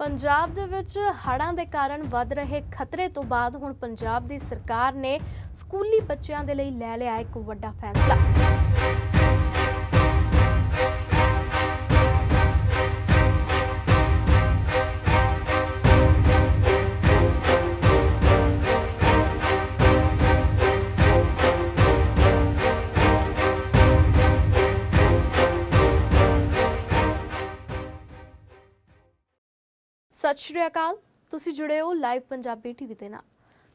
ਪੰਜਾਬ ਦੇ ਵਿੱਚ ਹੜ੍ਹਾਂ ਦੇ ਕਾਰਨ ਵੱਧ ਰਹੇ ਖਤਰੇ ਤੋਂ ਬਾਅਦ ਹੁਣ ਪੰਜਾਬ ਦੀ ਸਰਕਾਰ ਨੇ ਸਕੂਲੀ ਬੱਚਿਆਂ ਦੇ ਲਈ ਲੈ ਲਿਆ ਇੱਕ ਵੱਡਾ ਫੈਸਲਾ। ਸਤਿ ਸ਼੍ਰੀ ਅਕਾਲ। ਤੁਸੀਂ ਜੁੜੇ ਹੋ ਲਾਈਵ ਪੰਜਾਬੀ ਟੀਵੀ ਦੇ ਨਾਲ।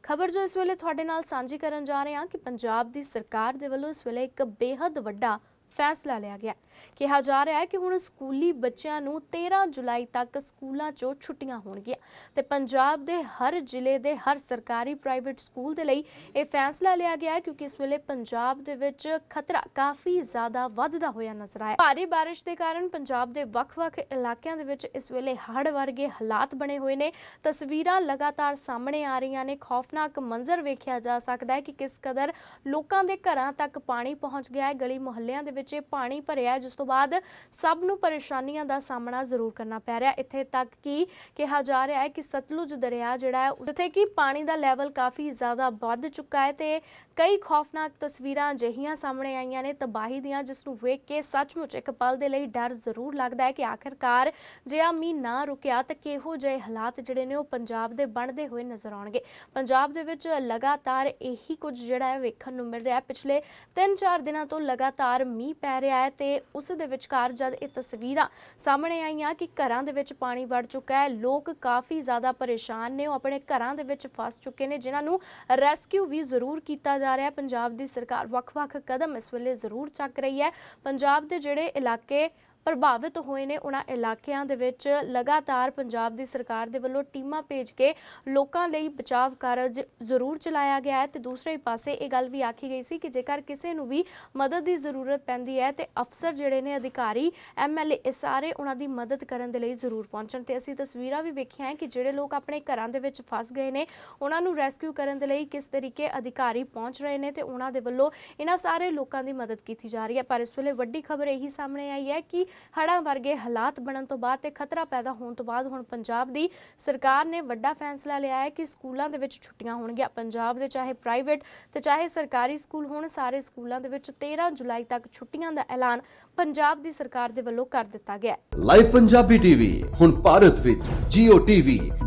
ਖਬਰ ਜੋ ਇਸ ਵੇਲੇ ਤੁਹਾਡੇ ਨਾਲ ਸਾਂਝੀ ਕਰਨ ਜਾ ਰਹੇ ਹਾਂ ਕਿ ਪੰਜਾਬ ਦੀ ਸਰਕਾਰ ਦੇ ਵੱਲੋਂ ਇਸ ਵੇਲੇ ਇੱਕ ਬੇहद ਵੱਡਾ ਫੈਸਲਾ ਲਿਆ ਗਿਆ। ਕਿਹਾ ਜਾ ਰਿਹਾ ਹੈ ਕਿ ਹੁਣ ਸਕੂਲੀ ਬੱਚਿਆਂ ਨੂੰ 13 ਜੁਲਾਈ ਤੱਕ ਸਕੂਲਾਂ 'ਚੋਂ ਛੁੱਟੀਆਂ ਹੋਣਗੀਆਂ ਤੇ ਪੰਜਾਬ ਦੇ ਹਰ ਜ਼ਿਲ੍ਹੇ ਦੇ ਹਰ ਸਰਕਾਰੀ ਪ੍ਰਾਈਵੇਟ ਸਕੂਲ ਦੇ ਲਈ ਇਹ ਫੈਸਲਾ ਲਿਆ ਗਿਆ ਹੈ ਕਿਉਂਕਿ ਇਸ ਵੇਲੇ ਪੰਜਾਬ ਦੇ ਵਿੱਚ ਖਤਰਾ ਕਾਫੀ ਜ਼ਿਆਦਾ ਵੱਧਦਾ ਹੋਇਆ ਨਜ਼ਰ ਆਇਆ। ਭਾਰੀ ਬਾਰਿਸ਼ ਦੇ ਕਾਰਨ ਪੰਜਾਬ ਦੇ ਵੱਖ-ਵੱਖ ਇਲਾਕਿਆਂ ਦੇ ਵਿੱਚ ਇਸ ਵੇਲੇ ਹੜ੍ਹ ਵਰਗੇ ਹਾਲਾਤ ਬਣੇ ਹੋਏ ਨੇ। ਤਸਵੀਰਾਂ ਲਗਾਤਾਰ ਸਾਹਮਣੇ ਆ ਰਹੀਆਂ ਨੇ। ਖੌਫਨਾਕ ਮੰਜ਼ਰ ਵੇਖਿਆ ਜਾ ਸਕਦਾ ਹੈ ਕਿ ਕਿਸ ਕਦਰ ਲੋਕਾਂ ਦੇ ਘਰਾਂ ਤੱਕ ਪਾਣੀ ਪਹੁੰਚ ਗਿਆ ਹੈ। ਗਲੀ ਮੁਹੱਲਿਆਂ ਦੇ ਵਿੱਚ ਇਹ ਪਾਣੀ ਭਰਿਆ ਜਿਸ ਤੋਂ ਬਾਅਦ ਸਭ ਨੂੰ ਪਰੇਸ਼ਾਨੀਆਂ ਦਾ ਸਾਹਮਣਾ ਜ਼ਰੂਰ ਕਰਨਾ ਪੈ ਰਿਹਾ ਇੱਥੇ ਤੱਕ ਕਿ ਕਿਹਾ ਜਾ ਰਿਹਾ ਹੈ ਕਿ ਸਤਲੁਜ ਦਰਿਆ ਜਿਹੜਾ ਹੈ, ਜਿੱਥੇ ਕਿ ਪਾਣੀ ਦਾ ਲੈਵਲ ਕਾਫੀ ਜ਼ਿਆਦਾ ਵੱਧ ਚੁੱਕਾ ਹੈ ਤੇ ਕਈ ਖੌਫਨਾਕ ਤਸਵੀਰਾਂ ਅਜਿਹੀਆਂ ਸਾਹਮਣੇ ਆਈਆਂ ਨੇ ਤਬਾਹੀ ਦੀਆਂ, ਜਿਸ ਨੂੰ ਵੇਖ ਕੇ ਸੱਚਮੁੱਚ ਇੱਕ ਪਲ ਦੇ ਲਈ ਡਰ ਜ਼ਰੂਰ ਲੱਗਦਾ ਹੈ ਕਿ ਆਖਿਰਕਾਰ ਜੇ ਆ ਮੀਂਹ ਨਾ ਰੁਕਿਆ ਤਾਂ ਕਿਹੋ ਜਿਹੇ ਹਾਲਾਤ ਜਿਹੜੇ ਨੇ ਉਹ ਪੰਜਾਬ ਦੇ ਬਣਦੇ ਹੋਏ ਨਜ਼ਰ ਆਉਣਗੇ। ਪੰਜਾਬ ਦੇ ਵਿੱਚ ਲਗਾਤਾਰ ਇਹੀ ਕੁਝ ਜਿਹੜਾ ਹੈ ਵੇਖਣ ਨੂੰ ਮਿਲ ਰਿਹਾ ਪਿਛਲੇ 3-4 ਦਿਨਾਂ ਤੋਂ ਲਗਾਤਾਰ ਮੀਂਹ ਪੈ ਰਿਹਾ ਹੈ ਤੇ ਉਸ ਦੇ ਵਿਚਕਾਰ ਜਦ ਇਹ ਤਸਵੀਰਾਂ ਸਾਹਮਣੇ ਆਈਆਂ ਕਿ ਘਰਾਂ ਦੇ ਵਿੱਚ ਪਾਣੀ ਵੜ ਚੁੱਕਾ ਹੈ, ਲੋਕ ਕਾਫੀ ਜ਼ਿਆਦਾ ਪਰੇਸ਼ਾਨ ਨੇ, ਉਹ ਆਪਣੇ ਘਰਾਂ ਦੇ ਵਿੱਚ ਫਸ ਚੁੱਕੇ ਨੇ, ਜਿਨ੍ਹਾਂ ਨੂੰ ਰੈਸਕਿਊ ਵੀ ਜ਼ਰੂਰ ਕੀਤਾ ਜਾ ਰਿਹਾ ਹੈ। ਪੰਜਾਬ ਦੀ ਸਰਕਾਰ ਵੱਖ-ਵੱਖ ਕਦਮ ਇਸ ਵੇਲੇ ਜ਼ਰੂਰ ਚੱਕ ਰਹੀ ਹੈ। ਪੰਜਾਬ ਦੇ ਜਿਹੜੇ ਇਲਾਕੇ ਪ੍ਰਭਾਵਿਤ ਹੋਏ ਨੇ ਉਹਨਾਂ ਇਲਾਕਿਆਂ ਦੇ ਵਿੱਚ। ਲਗਾਤਾਰ ਪੰਜਾਬ ਦੀ ਸਰਕਾਰ ਦੇ ਵੱਲੋਂ ਟੀਮਾਂ ਭੇਜ ਕੇ ਲੋਕਾਂ ਲਈ ਬਚਾਵ ਕਾਰਜ ਜ਼ਰੂਰ ਚਲਾਇਆ ਗਿਆ ਹੈ। ਤੇ ਦੂਸਰੇ ਪਾਸੇ ਇਹ ਗੱਲ ਵੀ ਆਖੀ ਗਈ ਸੀ ਕਿ ਜੇਕਰ ਕਿਸੇ ਨੂੰ ਵੀ ਮਦਦ ਦੀ ਜ਼ਰੂਰਤ ਪੈਂਦੀ ਹੈ, ਤੇ ਅਫਸਰ ਜਿਹੜੇ ਨੇ, ਅਧਿਕਾਰੀ ਐਮਐਲਏ ਇਹ ਸਾਰੇ ਉਹਨਾਂ ਦੀ ਮਦਦ ਕਰਨ ਦੇ ਲਈ ਜ਼ਰੂਰ ਪਹੁੰਚਣ। ਤੇ ਅਸੀਂ ਤਸਵੀਰਾਂ ਵੀ ਵੇਖੀਆਂ ਹੈ ਕਿ ਜਿਹੜੇ ਲੋਕ ਆਪਣੇ ਘਰਾਂ ਦੇ ਵਿੱਚ ਫਸ ਗਏ ਨੇ, ਉਹਨਾਂ ਨੂੰ ਰੈਸਕਿਊ ਕਰਨ ਦੇ ਲਈ ਕਿਸ ਤਰੀਕੇ ਅਧਿਕਾਰੀ ਪਹੁੰਚ ਰਹੇ ਨੇ ਤੇ ਉਹਨਾਂ ਦੇ ਵੱਲੋਂ ਇਹਨਾਂ ਸਾਰੇ ਲੋਕਾਂ ਦੀ ਮਦਦ ਕੀਤੀ ਜਾ ਰਹੀ ਹੈ। ਪਰ ਇਸ ਵੇਲੇ ਵੱਡੀ ਖਬਰ ਇਹੀ ਸਾਹਮਣੇ ਆਈ ਹੈ ਕਿ ਹੜ੍ਹਾਂ ਵਰਗੇ ਹਾਲਾਤ ਬਣਨ ਤੋਂ ਬਾਅਦ ਤੇ ਖਤਰਾ ਪੈਦਾ ਹੋਣ ਤੋਂ ਬਾਅਦ ਹੁਣ ਪੰਜਾਬ ਦੀ ਸਰਕਾਰ ਨੇ ਵੱਡਾ ਫੈਸਲਾ ਲਿਆ ਹੈ ਕਿ ਸਕੂਲਾਂ ਦੇ ਵਿੱਚ ਛੁੱਟੀਆਂ ਹੋਣਗੀਆਂ। ਪੰਜਾਬ ਦੇ ਚਾਹੇ ਪ੍ਰਾਈਵੇਟ ਤੇ ਚਾਹੇ ਸਰਕਾਰੀ ਸਕੂਲ ਹੋਣ ਸਾਰੇ ਸਕੂਲਾਂ ਦੇ ਵਿੱਚ 13 ਜੁਲਾਈ ਤੱਕ ਛੁੱਟੀਆਂ ਦਾ ਐਲਾਨ ਪੰਜਾਬ ਦੀ ਸਰਕਾਰ ਦੇ ਵੱਲੋਂ ਕਰ ਦਿੱਤਾ ਗਿਆ ਹੈ। ਲਾਈਵ ਪੰਜਾਬੀ ਟੀਵੀ ਹੁਣ ਭਾਰਤ ਵਿੱਚ Jio TV,